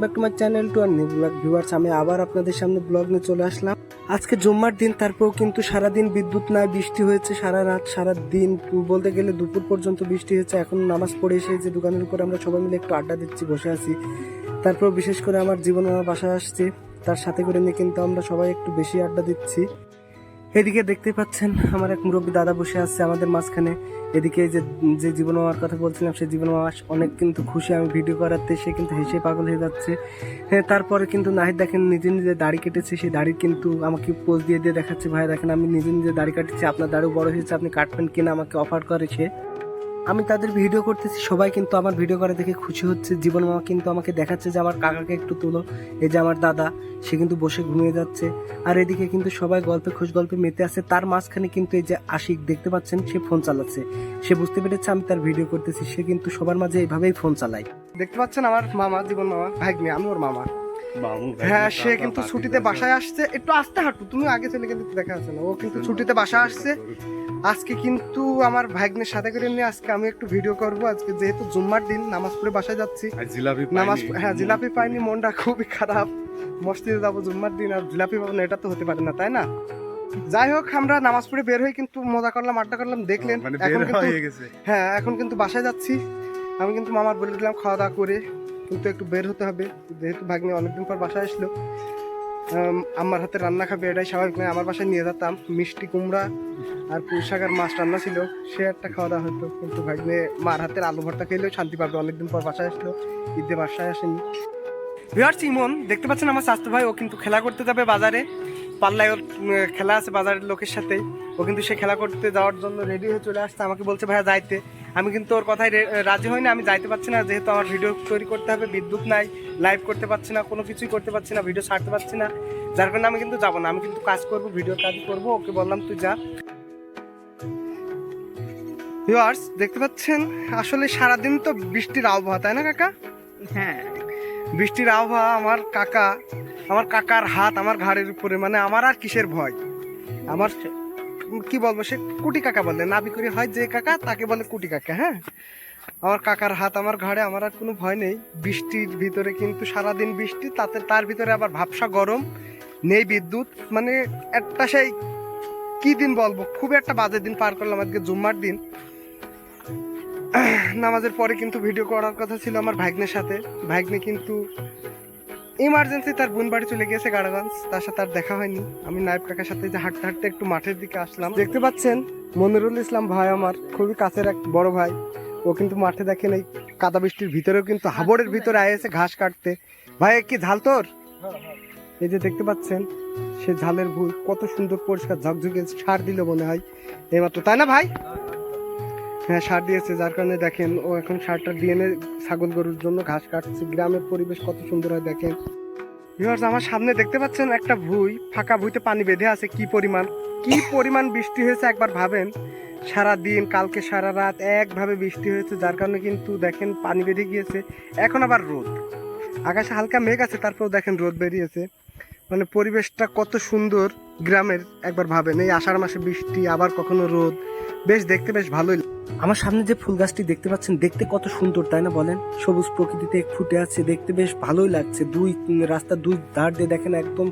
Back to my channel to R new blog viewers আমি আবার আপনাদের সামনে ব্লগ নিয়ে চলে আসলাম। আজকে জুম্মার দিন, তারপরেও কিন্তু সারাদিন বিদ্যুৎ নাই, বৃষ্টি হয়েছে সারা রাত, সারা দিন। বলতে গেলে দুপুর পর্যন্ত বৃষ্টি হয়েছে, এখন নামাজ পড়ে এসে যে দোকানের উপর আমরা সবাই মিলে একটু আড্ডা দিচ্ছি, বসে আছি। তারপর বিশেষ করে আমার জীবন আমার বাসায় আসছে, তার সাথে করে নিয়ে কিন্তু আমরা সবাই একটু বেশি আড্ডা দিচ্ছি। এদিকে দেখতে পাচ্ছেন আমার এক মুরব্বী দাদা বসে আছে আমাদের মাঝখানে। এদিকে যে যে জীবন মামার কথা বলছিলাম, সেই জীবন মামা অনেক কিন্তু খুশি, আমি ভিডিও করাতে সে কিন্তু হেসে পাগল হয়ে যাচ্ছে। হ্যাঁ তারপরে কিন্তু নাহিদ দেখেন নিজে নিজে দাড়ি কেটেছে, সেই দাড়ি কিন্তু আমাকে পোজ দিয়ে দিয়ে দেখাচ্ছে, ভাই দেখেন, আমি নিজে নিজে দাড়ি কাটছি, আপনার দাড়িও বড় হয়েছে, আপনি কাটবেন কিনা, আমাকে অফার করেছে আমি তাদের ভিডিও করতেছি সবাই কিন্তু আমার ভিডিও করে দেখে খুশি হচ্ছে। জীবন মামা কিন্তু আমাকে দেখাচ্ছে যে আমার কাকাকে একটু তুলো এই যে আমার দাদা সে কিন্তু বসে ঘুমিয়ে যাচ্ছে। আর এদিকে কিন্তু সবাই গল্পে খুশ গল্পে মেতে আছে। তার মাঝখানে কিন্তু এই যে আশিক দেখতে পাচ্ছেন সে ফোন চালাচ্ছে। সে বুঝতে পেরেছে আমি তার ভিডিও করতেছি সে কিন্তু সবার মাঝে এইভাবেই ফোন চালায়। দেখতে পাচ্ছেন আমার মামা জীবন মামা ভাগ্নে আমি ওর মামা। হ্যাঁ সে কিন্তু ছুটিতে বাসায় আসছে। একটু আসতে হাঁটু তুমি আগে চলে গেলে তো দেখা যাচ্ছে না। ও কিন্তু ছুটিতে বাসায় আসছে। আজকে কিন্তু আমার ভাগ্নের সাথে করে নিয়ে আজকে আমি একটু ভিডিও করব। আজকে যেহেতু জুম্মার দিন নামাজ পড়ে বাসায় যাচ্ছি। নামাজ। হ্যাঁ জিলাপি পাইনি মনটা খুবই খারাপ। মসজিদে যাব জুম্মার দিন আর জিলাপি পাবো না এটা তো হতে পারে না তাই না? যাই হোক আমরা নামাজ পড়ে বের হয়ে কিন্তু মজা করলাম আড্ডা করলাম দেখলেন। মানে এখন কিন্তু হ্যাঁ এখন কিন্তু বাসায় যাচ্ছি। আমি কিন্তু মামার বলে দিলাম খাওয়া দাওয়া করে কিন্তু একটু বের হতে হবে। যেহেতু ভাগ্নে অনেকদিন পর বাসায় আসলো। আমার হাতে রান্না খাবে, এটাই স্বাভাবিক। নয় আমার বাসায় নিয়ে যেতাম, মিষ্টি কুমড়া আর পুঁই শাক আর মাছ রান্না ছিল, সে একটা খাওয়া দাওয়া হতো। কিন্তু ভাগ্নে মার হাতের আলু ভর্তা খেলেও শান্তি পাবে, অনেকদিন পর বাসায় আসলো, ঈদে বাসায় আসেনি। ভিওয়ার্স ইমন দেখতে পাচ্ছেন আমার স্বাস্থ্য ভাই, ও কিন্তু খেলা করতে যাবে বাজারে। পাল্লায় ওর খেলা আছে বাজারের লোকের সাথে ও কিন্তু সে খেলা করতে যাওয়ার জন্য রেডি হয়ে চলে আসছে। আমাকে বলছে ভাইয়া যাইতে। আমি কিন্তু ওর কথায় রাজি হই না আমি যাইতে পারছি না যেহেতু আমার ভিডিও তৈরি করতে হবে বিদ্যুৎ নাই লাইভ করতে পারছি না কোনো কিছুই করতে পারছি না ভিডিও ছাড়তে পারছি না। যার কারণে আমি কিন্তু যাব না আমি কিন্তু কাজ করব ভিডিও কাজ করব ওকে বললাম তুই যা। ভিউয়ার্স দেখতে পাচ্ছেন আসলে সারাদিন তো বৃষ্টির আবহাওয়া তাই না কাকা? হ্যাঁ। বৃষ্টির আবহাওয়া আমার কাকা আমার কাকার হাত আমার ঘাড়ের উপরে মানে আমার আর কিসের ভয়? আমার কি বলব, সে কুটি কাকা বলে নাবি করে হয় যে কাকা, তাকে বলে কুটি কাকা হ্যাঁ? আমার কাকার হাত আমার ঘাড়ে, আমার আর কোনো ভয় নেই। বৃষ্টির ভিতরে কিন্তু সারাদিন বৃষ্টি, তাতে তার ভিতরে আবার ভাবসা গরম, নেই বিদ্যুৎ। মানে একটা সেই, কি দিন বলব, খুব একটা বাজে দিন পার করলাম আজকে জুম্মার দিন। নামাজের পরে কিন্তু ভিডিও করার কথা ছিল আমার ভাগ্নের সাথে। ভাগ্নে কিন্তু ইমার্জেন্সি তার বোন বাড়ি চলে গিয়েছে গাড়াগঞ্জ। তার সাথে আর দেখা হয়নি। আমি নায়ব কাকার সাথে যে হাঁটতে হাঁটতে একটু মাঠের দিকে আসলাম। দেখতে পাচ্ছেন, মনিরুল ইসলাম ভাই আমার খুবই কাছের এক বড় ভাই। ও কিন্তু মাঠে দেখেন এই কাদা বৃষ্টির ভিতরেও কিন্তু হাবড়ের ভিতরে আয়েছে ঘাস কাটতে। ভাই কি ঝাল তোর? এই যে দেখতে পাচ্ছেন, সে ঝালের ভুল, কত সুন্দর পরিষ্কার ঝকঝকে সার দিল মনে হয়। এইমাত্র, তাই না ভাই? হ্যাঁ সার দিয়েছে, যার কারণে দেখেন, ও এখন সারটা এনে ছাগল গরুর জন্য ঘাস কাটছে। গ্রামের পরিবেশ কত সুন্দর হয় দেখেন। ভিউয়ার্স আমার সামনে দেখতে পাচ্ছেন একটা ভুই, ফাঁকা ভুইতে পানি বেঁধে আছে, কি পরিমাণ? কি পরিমাণ বৃষ্টি হয়েছে একবার ভাবেন? সারা দিন কালকে সারা রাত একভাবে বৃষ্টি হয়েছে, যার কারণে কিন্তু দেখেন পানি বেঁধে গিয়েছে। এখন আবার রোদ। আকাশে হালকা মেঘ আছে, তারপরেও দেখেন রোদ বেরিয়েছে। মানে পরিবেশটা কত সুন্দর, গ্রামের একবার ভাবেন। এই আষাঢ় মাসে বৃষ্টি, আবার কখনো রোদ। বেশ, দেখতে বেশ ভালোই। আমার সামনে যে ফুল গাছটি দেখতে পাচ্ছেন, দেখতে কত সুন্দর, তাই না বলেন? সবুজ প্রকৃতিতে ফুটে আছে, দেখতে বেশ ভালোই লাগছে। দুই রাস্তার দুই ধার দিয়ে দেখেন একদম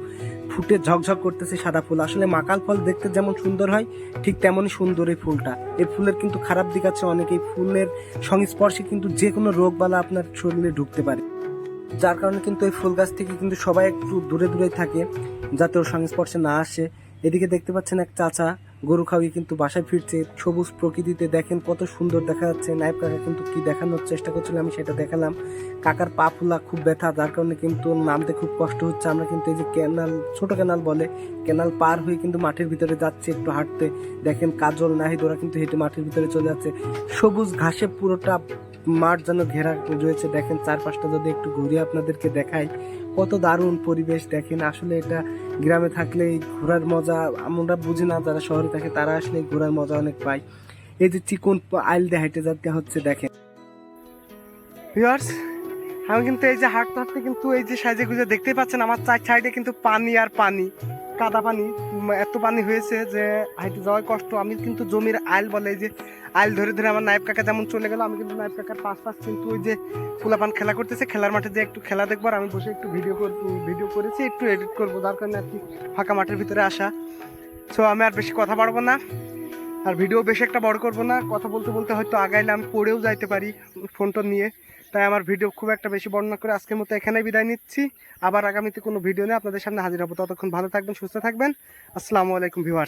ফুটে ঝকঝক করতেছে সাদা ফুল। আসলে মাকাল ফল দেখতে যেমন সুন্দর হয়, ঠিক তেমনই সুন্দর এই ফুলটা। এই ফুলের কিন্তু খারাপ দিক আছে অনেক। এই ফুলের সংস্পর্শে কিন্তু যে কোনো রোগ বালা আপনার শরীরে ঢুকতে পারে। যার কারণে কিন্তু এই ফুল গাছ থেকে কিন্তু সবাই একটু দূরে দূরে থাকে, যাতে ওর সংস্পর্শে না আসে। এদিকে দেখতে পাচ্ছেন এক চাচা গরু খাওয়িয়ে কিন্তু বাসায় ফিরছে, সবুজ প্রকৃতিতে দেখেন কত সুন্দর দেখা যাচ্ছে। নাইব কাকা কিন্তু কি দেখানোর চেষ্টা করছিল, আমি সেটা দেখালাম। কাকার পা ফুলা খুব ব্যথা, যার কারণে কিন্তু নামতে খুব কষ্ট হচ্ছে। আমরা কিন্তু এই যে ক্যানাল, ছোট ক্যানাল বলে, ক্যানাল পার হয়ে কিন্তু মাঠের ভিতরে যাচ্ছে একটু হাঁটতে। দেখেন কাজল নাহিদ, ওরা কিন্তু হেঁটে মাঠের ভিতরে চলে যাচ্ছে। সবুজ ঘাসে পুরোটা মাঠ যেন ঘেরা রয়েছে। দেখেন চারপাশটা যদি একটু ঘুরিয়ে আপনাদেরকে দেখাই, কত দারুণ পরিবেশ দেখেন। আসলে এটা গ্রামে থাকলে ঘোরার মজা, আমরা বুঝি না, যারা শহরে থাকে তারা আসলে ঘোরার মজা অনেক পায়। এই যে চিকন আইল দিয়ে হাইটে যাতে হচ্ছে, দেখেন। আমি কিন্তু এই যে হাঁটতে হাঁটতে কিন্তু এই যে সাইজে গুজে দেখতেই পাচ্ছেন, আমার চার সাইডে কিন্তু পানি আর পানি। কাদা পানি এত পানি হয়েছে যে হাইটে যাওয়ার কষ্ট। আমি কিন্তু জমির আইল বলে যে আইল ধরে ধরে আমার নাইফ কাকা যেমন চলে গেল, আমি কিন্তু নাইফ কাকার পাশ পাশ কিন্তু ওই যে ফুলাপান খেলা করতেছে, খেলার মাঠে যে একটু খেলা দেখব আর আমি বসে একটু ভিডিও ভিডিও করেছি, একটু এডিট করব, যার কারণে আর কি ফাঁকা মাঠের ভিতরে আসা। সো আমি আর বেশি কথা বাড়বো না, আর ভিডিও বেশি একটা বড় করব না। কথা বলতে বলতে হয়তো আগাইলে আমি পড়েও যাইতে পারি ফোনটা নিয়ে। তাই আমার ভিডিও খুব একটা বেশি বর্ণনা করে আজকের মতো এখানেই বিদায় নিচ্ছি। আবার আগামীতে কোনো ভিডিও নিয়ে আপনাদের সামনে হাজির হব। ততক্ষণ ভালো থাকবেন, সুস্থ থাকবেন। আসসালামু আলাইকুম ভিউয়ার